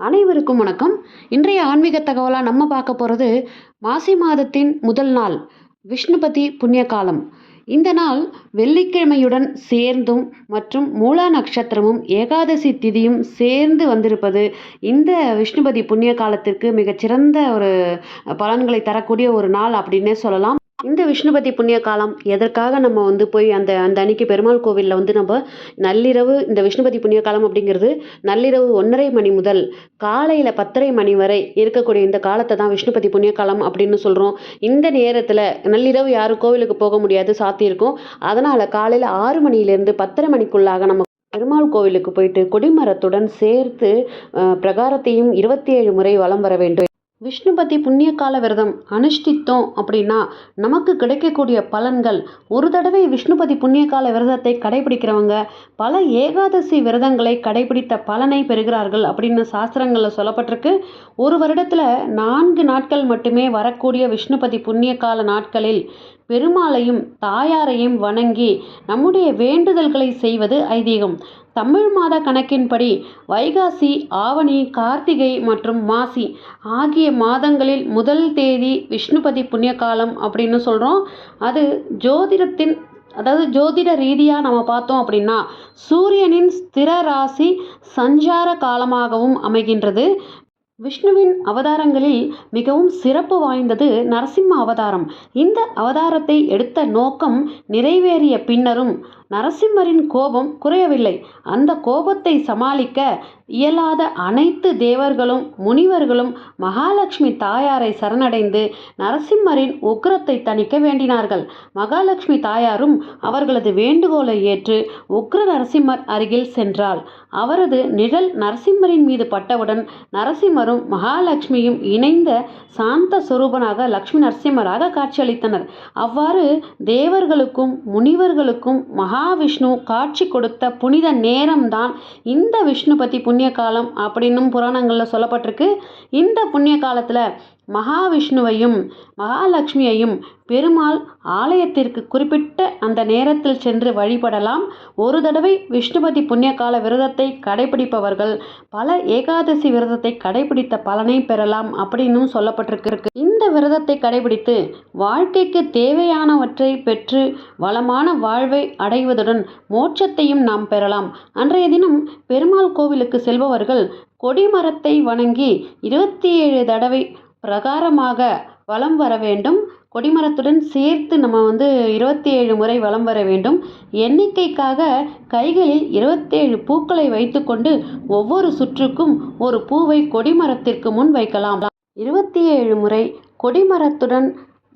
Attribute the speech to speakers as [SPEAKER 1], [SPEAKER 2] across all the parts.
[SPEAKER 1] அனைவருக்கும் வணக்கம். இன்றைய ஆன்மீக தகவலாக நம்ம பார்க்க போகிறது மாசி மாதத்தின் முதல் நாள் விஷ்ணுபதி புண்ணிய காலம் இந்த நாள் வெள்ளிக்கிழமையுடன் சேர்ந்தும் மற்றும் மூலா நட்சத்திரமும் ஏகாதசி திதியும் சேர்ந்து வந்திருப்பது இந்த விஷ்ணுபதி புண்ணிய காலத்திற்கு மிகச்சிறந்த ஒரு பலன்களை தரக்கூடிய ஒரு நாள் அப்படின்னே சொல்லலாம். இந்த விஷ்ணுபதி புண்ணிய காலம் எதற்காக நம்ம வந்து போய் அந்த அந்த அன்னைக்கு பெருமாள் கோவிலில் வந்து நம்ம நள்ளிரவு இந்த விஷ்ணுபதி புண்ணிய காலம் அப்படிங்கிறது நள்ளிரவு ஒன்றரை மணி முதல் காலையில் பத்தரை மணி வரை இருக்கக்கூடிய இந்த காலத்தை தான் விஷ்ணுபதி புண்ணிய காலம் அப்படின்னு சொல்கிறோம் இந்த நேரத்தில் நள்ளிரவு யாரும் கோவிலுக்கு போக முடியாது சாத்தியிருக்கும் அதனால் காலையில் ஆறு மணியிலேருந்து பத்தரை மணிக்குள்ளாக நம்ம பெருமாள் கோவிலுக்கு போயிட்டு கொடிமரத்துடன் சேர்த்து பிரகாரத்தையும் இருபத்தி ஏழு முறை வலம் வர வேண்டும். விஷ்ணுபதி புண்ணியகால விரதம் அனுஷ்டித்தோம் அப்படின்னா நமக்கு கிடைக்கக்கூடிய பலன்கள். ஒரு தடவை விஷ்ணுபதி புண்ணியகால விரதத்தை கடைபிடிக்கிறவங்க பல ஏகாதசி விரதங்களை கடைபிடித்த பலனை பெறுகிறார்கள் அப்படின்னு சாஸ்திரங்களில் சொல்லப்பட்டிருக்கு. ஒரு வருடத்தில் நான்கு நாட்கள் மட்டுமே வரக்கூடிய விஷ்ணுபதி புண்ணியகால நாட்களில் பெருமாளையும் தாயாரையும் வணங்கி நம்முடைய வேண்டுதல்களை செய்வது ஐதீகம். தமிழ் மாத கணக்கின்படி வைகாசி ஆவணி கார்த்திகை மற்றும் மாசி ஆகிய மாதங்களில் முதல் தேதி விஷ்ணுபதி புண்ணிய காலம் அப்படின்னு சொல்கிறோம் அது ஜோதிடத்தின் அதாவது ஜோதிட ரீதியாக நம்ம பார்த்தோம் அப்படின்னா சூரியனின் ஸ்திர ராசி சஞ்சார காலமாகவும் அமைகின்றது. விஷ்ணுவின் அவதாரங்களில் மிகவும் சிறப்பு வாய்ந்தது நரசிம்ம அவதாரம். இந்த அவதாரத்தை எடுத்த நோக்கம் நிறைவேறிய பின்னரும் நரசிம்மரின் கோபம் குறையவில்லை. அந்த கோபத்தை சமாளிக்க இயலாத அனைத்து தேவர்களும் முனிவர்களும் மகாலட்சுமி தாயாரை சரணடைந்து நரசிம்மரின் உக்கிரத்தை தணிக்க வேண்டினார்கள். மகாலட்சுமி தாயாரும் அவர்களது வேண்டுகோளை ஏற்று உக்ர நரசிம்மர் அருகில் சென்றாள். அவரது நிழல் நரசிம்மரின் மீது பட்டவுடன் நரசிம்மரும் மகாலட்சுமியும் இணைந்த சாந்த சுரூபனாக லக்ஷ்மி நரசிம்மராக காட்சியளித்தனர். அவ்வாறு தேவர்களுக்கும் முனிவர்களுக்கும் மகா மகாவிஷ்ணு காட்சி கொடுத்த புனித நேரம்தான் இந்த விஷ்ணுபதி புண்ணிய காலம் அப்படின்னும் புராணங்களில் சொல்லப்பட்டிருக்கு. இந்த புண்ணிய காலத்தில் மகாவிஷ்ணுவையும் மகாலட்சுமியையும் பெருமாள் ஆலயத்திற்கு குறிப்பிட்ட அந்த நேரத்தில் சென்று வழிபடலாம். ஒரு தடவை விஷ்ணுபதி புண்ணியகால விரதத்தை கடைபிடிப்பவர்கள் பல ஏகாதசி விரதத்தை கடைபிடித்த பலனை பெறலாம் அப்படின்னும் சொல்லப்பட்டிருக்கு. இந்த விரதத்தை கடைபிடித்து வாழ்க்கைக்கு தேவையானவற்றை பெற்று வளமான வாழ்வை அடைவதுடன் மோட்சத்தையும் நாம் பெறலாம். அன்றைய தினம் பெருமாள் கோவிலுக்கு செல்பவர்கள் கொடிமரத்தை வணங்கி இருபத்தி ஏழு தடவை பிரகாரமாக வலம் வர வேண்டும். கொடிமரத்துடன் சேர்த்து நம்ம வந்து இருபத்தி ஏழு முறை வலம் வர வேண்டும். எண்ணிக்கைக்காக கைகளில் இருபத்தேழு பூக்களை வைத்துக்கொண்டு ஒவ்வொரு சுற்றுக்கும் ஒரு பூவை கொடிமரத்திற்கு முன் வைக்கலாம். இருபத்தி ஏழு முறை கொடிமரத்துடன்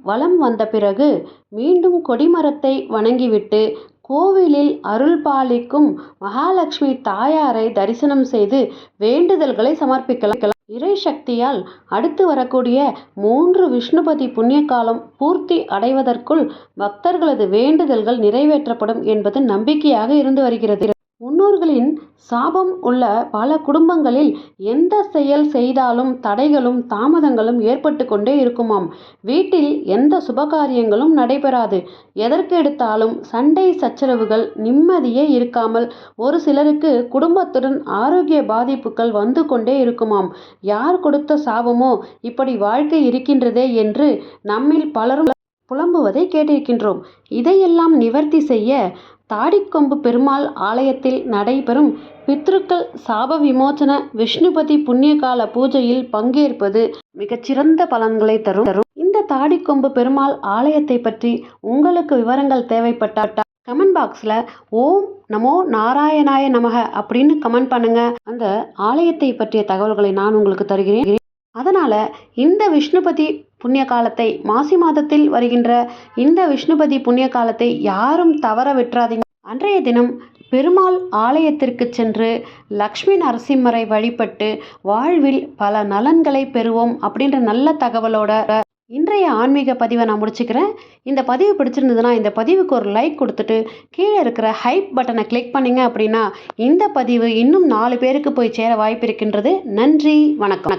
[SPEAKER 1] வலம் வந்த பிறகு மீண்டும் கொடிமரத்தை வணங்கிவிட்டு கோவிலில் அருள் பாலிக்கும் மகாலட்சுமி தாயாரை தரிசனம் செய்து வேண்டுதல்களை சமர்ப்பிக்கலாம். இறை சக்தியால் அடுத்து வரக்கூடிய மூன்று விஷ்ணுபதி புண்ணிய காலம் பூர்த்தி அடைவதற்குள் பக்தர்களது வேண்டுதல்கள் நிறைவேற்றப்படும் என்பது நம்பிக்கையாக இருந்து வருகிறது. முன்னோர்களின் சாபம் உள்ள பல குடும்பங்களில் எந்த செயல் செய்தாலும் தடைகளும் தாமதங்களும் ஏற்பட்டு கொண்டே இருக்குமாம். வீட்டில் எந்த சுபகாரியங்களும் நடைபெறாது. எதற்கு எடுத்தாலும் சண்டை சச்சரவுகள் நிம்மதியே இருக்காமல் ஒரு சிலருக்கு குடும்பத்துடன் ஆரோக்கிய பாதிப்புகள் வந்து கொண்டே இருக்குமாம். யார் கொடுத்த சாபமோ இப்படி வாழ்க்கை இருக்கின்றதே என்று நம்மில் பலரும் புலம்புவதை கேட்டிருக்கின்றோம். இதையெல்லாம் நிவர்த்தி செய்ய தாடிக்கொம்பு பெருமாள் ஆலயத்தில் நடைபெறும் பித்ருக்கள் சாப விமோசன விஷ்ணுபதி புண்ணியகால பூஜையில் பங்கேற்பது மிகச்சிறந்த பலன்களை தரும். தரும் இந்த தாடிக்கொம்பு பெருமாள் ஆலயத்தை பற்றி உங்களுக்கு விவரங்கள் தேவைப்பட்டால் கமெண்ட் பாக்ஸில் ஓம் நமோ நாராயணாய நமக அப்படின்னு கமெண்ட் பண்ணுங்க. அந்த ஆலயத்தை பற்றிய தகவல்களை நான் உங்களுக்கு தருகிறேன். அதனால இந்த விஷ்ணுபதி புண்ணிய காலத்தை மாசி மாதத்தில் வருகின்ற இந்த விஷ்ணுபதி புண்ணிய காலத்தை யாரும் தவற விட்டுறாதீங்க. அன்றைய தினம் பெருமாள் ஆலயத்திற்கு சென்று லக்ஷ்மி நரசிம்மரை வழிபட்டு வாழ்வில் பல நலன்களை பெறுவோம் அப்படின்ற நல்ல தகவலோட இன்றைய ஆன்மீக பதிவை நான் முடிச்சுக்கிறேன். இந்த பதிவு பிடிச்சிருந்ததுன்னா இந்த பதிவுக்கு ஒரு லைக் கொடுத்துட்டு கீழே இருக்கிற ஹைப் பட்டனை கிளிக் பண்ணிங்க அப்படின்னா இந்த பதிவு இன்னும் நாலு பேருக்கு போய் சேர வாய்ப்பு இருக்கின்றது. நன்றி வணக்கம்.